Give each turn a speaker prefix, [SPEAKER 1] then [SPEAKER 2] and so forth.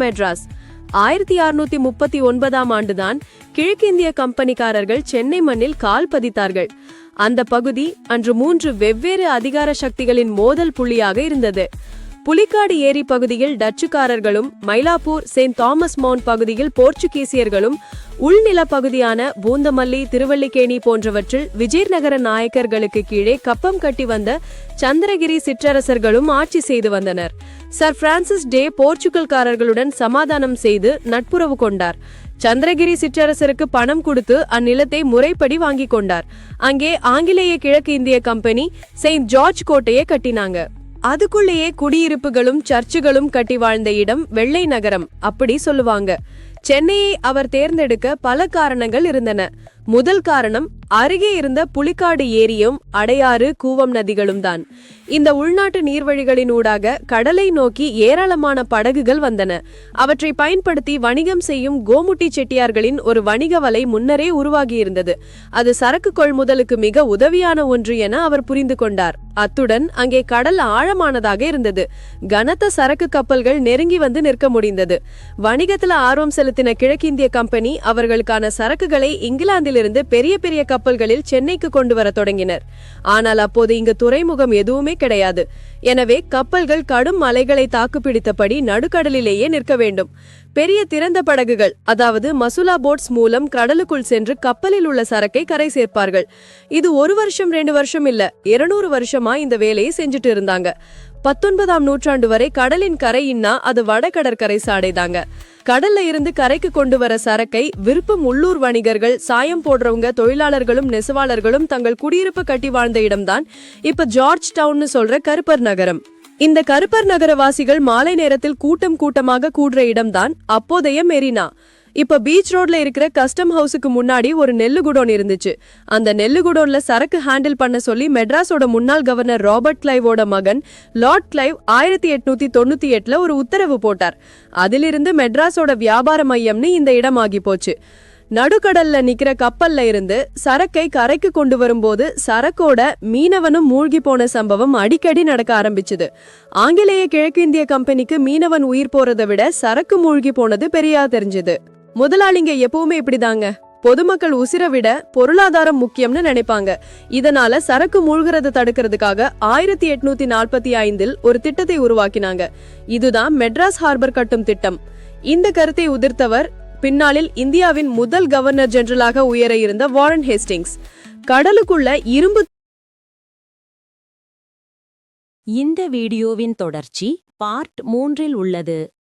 [SPEAKER 1] மெட்ராஸ். ஆயிரத்தி அறுநூத்தி முப்பத்தி ஒன்பதாம் ஆண்டுதான் கிழக்கிந்திய கம்பெனிக்காரர்கள் சென்னை மண்ணில் கால் பதித்தார்கள். அந்த பகுதி அன்று மூன்று வெவ்வேறு அதிகார சக்திகளின் மோதல் புள்ளியாக இருந்தது. புலிக்காடு ஏரி பகுதியில் டச்சுக்காரர்களும் மயிலாப்பூர் செயின்ட் தாமஸ் மவுண்ட் பகுதியில் போர்ச்சுகீசியர்களும் உள்நில பகுதியான பூந்தமல்லி திருவல்லிக்கேணி போன்றவற்றில் விஜயநகர நாயக்கர்களுக்கு கீழே கப்பம் கட்டி வந்த சந்திரகிரி சிற்றரசர்களும் ஆட்சி செய்து வந்தனர். சர் பிரான்சிஸ் டே போர்ச்சுகல்காரர்களுடன் சமாதானம் செய்து நட்புறவு கொண்டார். சந்திரகிரி சிற்றரசருக்கு பணம் கொடுத்து அந்நிலத்தை முறைப்படி வாங்கிக் கொண்டார். அங்கே ஆங்கிலேய கிழக்கு இந்திய கம்பெனி செயின்ட் ஜார்ஜ் கோட்டையை கட்டினாங்க. அதுக்குள்ளேயே குடியிருப்புகளும் சர்ச்சுகளும் கட்டி வாழ்ந்த இடம் வெள்ளை நகரம் அப்படி சொல்லுவாங்க. சென்னையை அவர் தேர்ந்தெடுக்க பல காரணங்கள் இருந்தன. முதல் காரணம் அருகே இருந்த புலிக்காடு ஏரியும் அடையாறு கூவம் நதிகளும் தான் இந்த உள்நாட்டு நீர்வழிகளின் ஊடாக கடலை நோக்கி ஏராளமான படகுகள் வந்தன. அவற்றை பயன்படுத்தி வணிகம் செய்யும் கோமுட்டி செட்டியார்களின் ஒரு வணிக வலை முன்னரே உருவாகியிருந்தது. அது சரக்கு கொள்முதலுக்கு மிக உதவியான ஒன்று என அவர் புரிந்து கொண்டார். அத்துடன் அங்கே கடல் ஆழமானதாக இருந்தது. கனத்த சரக்கு கப்பல்கள் நெருங்கி வந்து நிற்க முடிந்தது. வணிகத்தில் ஆர்வம் செலுத்தின கிழக்கிந்திய கம்பெனி அவர்களுக்கான சரக்குகளை இங்கிலாந்தில் இங்கிலாந்திலிருந்து பெரிய பெரிய கப்பல்களில் சென்னைக்கு கொண்டு வர தொடங்கினர். ஆனால் அப்போது இங்கு துறைமுகம் எதுவுமே கிடையாது. எனவே கப்பல்கள் கடும் மலைகளை தாக்குப்பிடித்தபடி நடுக்கடலிலேயே நிற்க வேண்டும். பெரிய திறந்த படகுகள் அதாவது மசுலா போட்ஸ் மூலம் கடலுக்குள் சென்று கப்பலில் உள்ள சரக்கை கரை சேர்ப்பார்கள். இது ஒரு வருஷம் ரெண்டு வருஷம் இல்ல இருநூறு வருஷமா இந்த வேலையை செஞ்சுட்டு இருந்தாங்க. பத்தொன்பதாம் நூற்றாண்டு வரை கடலின் கரையின்னா அது வடகடற்கரை சாடைதாங்க. கடல்ல இருந்து கரைக்கு கொண்டு வர சரக்கை விருப்பம் உள்ளூர் வணிகர்கள் சாயம் போடுறவங்க தொழிலாளர்களும் நெசவாளர்களும் தங்கள் குடியிருப்பு கட்டி வாழ்ந்த இடம்தான் இப்ப ஜார்ஜ் டவுன்னு சொல்ற கருப்பர் நகரம். இந்த கருப்பர் நகரவாசிகள் மாலை நேரத்தில் கூட்டம் கூட்டமாக கூடுற இடம்தான் அப்போதைய மெரினா. இப்ப பீச் ரோட்ல இருக்கிற கஸ்டம் ஹவுஸுக்கு முன்னாடி ஒரு நெல்லு குடோன் இருந்துச்சு. அந்த நெல்லு குடோன்ல சரக்கு ஹேண்டில் பண்ண சொல்லி மெட்ராஸோட முன்னாள் கவர்னர் ராபர்ட் கிளைவோட மகன் லார்ட் கிளைவ் ஆயிரத்தி எட்நூத்தி தொண்ணூத்தி எட்டுல ஒரு உத்தரவு போட்டார். அதிலிருந்து மெட்ராஸோட வியாபார மையம்னு இந்த இடம் ஆகி போச்சு. நடுக்கடல்ல நிக்கிற கப்பல்ல இருந்து சரக்கை கரைக்கு கொண்டு வரும்போது சரக்கோட மீனவனும் மூழ்கி போன சம்பவம் அடிக்கடி நடக்க ஆரம்பிச்சது. ஆங்கிலேய கிழக்கிந்திய கம்பெனிக்கு மீனவன் உயிர் போறதை விட சரக்கு மூழ்கி போனது பெரியா தெரிஞ்சது. முதலாளிங்க எப்பவுமே இப்படிதாங்க. பொதுமக்கள் உசிரை விட பொருளாதாரம் முக்கியம்னு நினைப்பாங்க. இதனால சரக்கு மூழ்கிறத தடுக்கிறதுக்காக ஆயிரத்தி எட்நூத்தி நாற்பத்தி ஐந்தில் ஒரு திட்டத்தை உருவாக்கினாங்க. இதுதான் மெட்ராஸ் ஹார்பர் கட்டும் திட்டம். இந்த கருத்தை உதிர்த்தவர் பின்னாளில் இந்தியாவின் முதல் கவர்னர் ஜெனரலாக உயர இருந்த வாரன் ஹேஸ்டிங்ஸ். கடலுக்குள்ள இரும்பு
[SPEAKER 2] இந்த வீடியோவின் தொடர்ச்சி பார்ட் மூன்றில் உள்ளது.